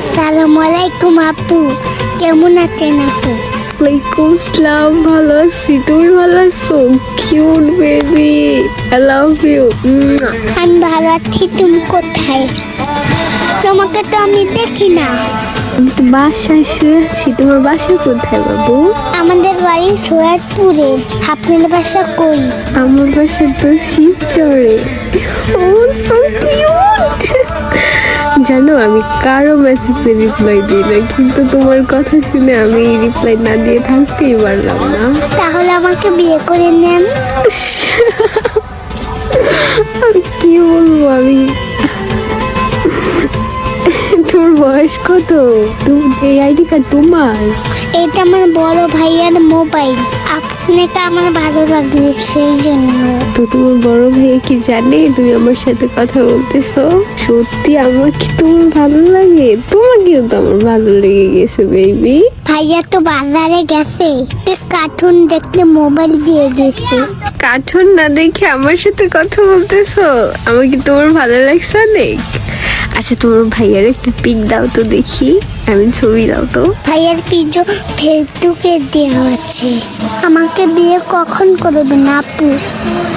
আসসালামু আলাইকুম আপু। কেমন আছেন আপু? ওয়ালাইকুম সালাম ভালো আছি। তুমি ভালো আছো? Cute baby I love you আমি ভালো আছি তুমি কোথায়? তোমাকে তো আমি দেখি না। বাসায় শুয়ে আছি। তোমার বাসা কোথায় বাবু? আমাদের বাড়ি সোয়ারপুরে আপনার বাসা কই? আমার বাসা তো শিবচরে ও সো কিউট জানো আমি কারও মেসেজে রিপ্লাই দিই না কিন্তু তোমার কথা শুনে আমি রিপ্লাই না দিয়ে থাকতেই পারলাম না। তাহলে আমাকে বিয়ে করে নেন। কি বলব আমি? তোর বয়স কত? তুমি এই আইডি কার্ড তোমার? এটা আমার বড় ভাইয়ার মোবাইল। আপনাকে আমার ভালো লাগবে সেই জন্য। তো তোমার বড় ভাই কি জানে? তুমি আমার সাথে কথা বলতেছো? সত্যি আমার কি তোমার ভালো লাগে? তোমাকেও তো আমার ভালো লেগে গেছে বেবি ভাইয়া তো বাজারে গেছে। কার্টুন দেখতে মোবাইল দিয়ে গেছে। কার্টুন না দেখে আমার সাথে কথা বলতেছো? আমাকে তোমার ভালো লাগছে অনেক। আচ্ছা তোমার ভাইয়ার একটা পিক দাও তো দেখি। আমি ছবি দাও তো। ভাইয়ার পিজো ফেসবুকে দেওয়া আছে। আমাকে বিয়ে কখন করবেন আপু?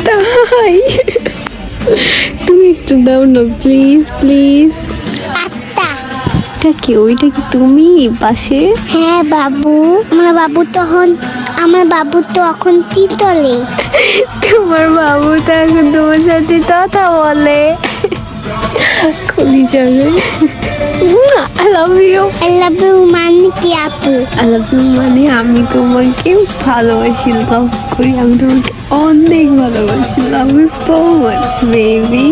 তাই? একটু দাও না প্লিজ প্লিজ আত্মা। এটা কি ওইটা কি তুমি পাশে? হ্যাঁ বাবু। আমার বাবু তখন আমার বাবু তো এখন তিতলে। তোমার বাবু তো এখন তোমার সাথে কথা বলে। খুলি যাবে I love you I love you মানে কি আপু? আই লাভ ইউ মানে আমি তোমাকে ভালোবাসি লাভ করি আমি তোমাকে অনেক ভালোবাসি love you so much baby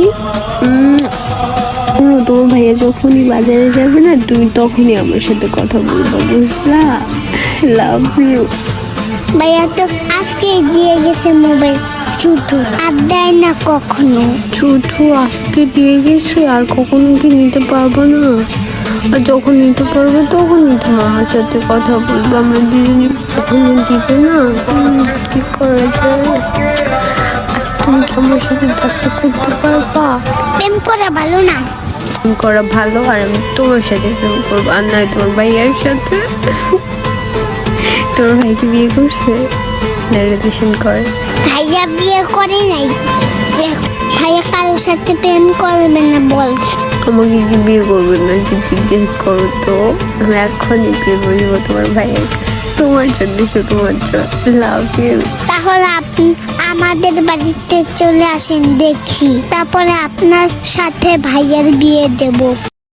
তোমার ভাইয়া যখনই বাজারে যাবে না তুমি তখনই আমার সাথে কথা বলব বুঝলা? লাভ ইউ ভাইয়া তো আজকে দিয়ে গেছে মোবাইল শুধু আর দেয় না কখনো। শুধু আজকে দিয়ে গেছে আর কখনো কি নিতে পারব না? যখন নিতে পারব তখনই তো আমার সাথে কথা বলব আমরা দুজনে কখনো দিবে না। কি করা যায়? আচ্ছা তুমি কি আমার সাথে দেখা করতে পারবা? প্রেম করা ভালো না। প্রেম করা ভালো আর আমি তোমার সাথে প্রেম করব আর নয় তোমার ভাইয়ের সাথে। তোমার ভাইকে বিয়ে করছে? না রিলেশন করে। ভাইয়া বিয়ে করে নাই। ভাইয়া কারোর সাথে প্রেম করবে না বল আমাকে কি বিয়ে করবে না কি জিজ্ঞেস করো তো? আমি এখনই বিয়ে বলব তোমার ভাইয়ের তোমার জন্য শুধুমাত্র লাভ ইউ তাহলে আপনি আমাদের বাড়িতে চলে আসেন দেখি। তারপরে আপনার সাথে ভাইয়ের বিয়ে দেব।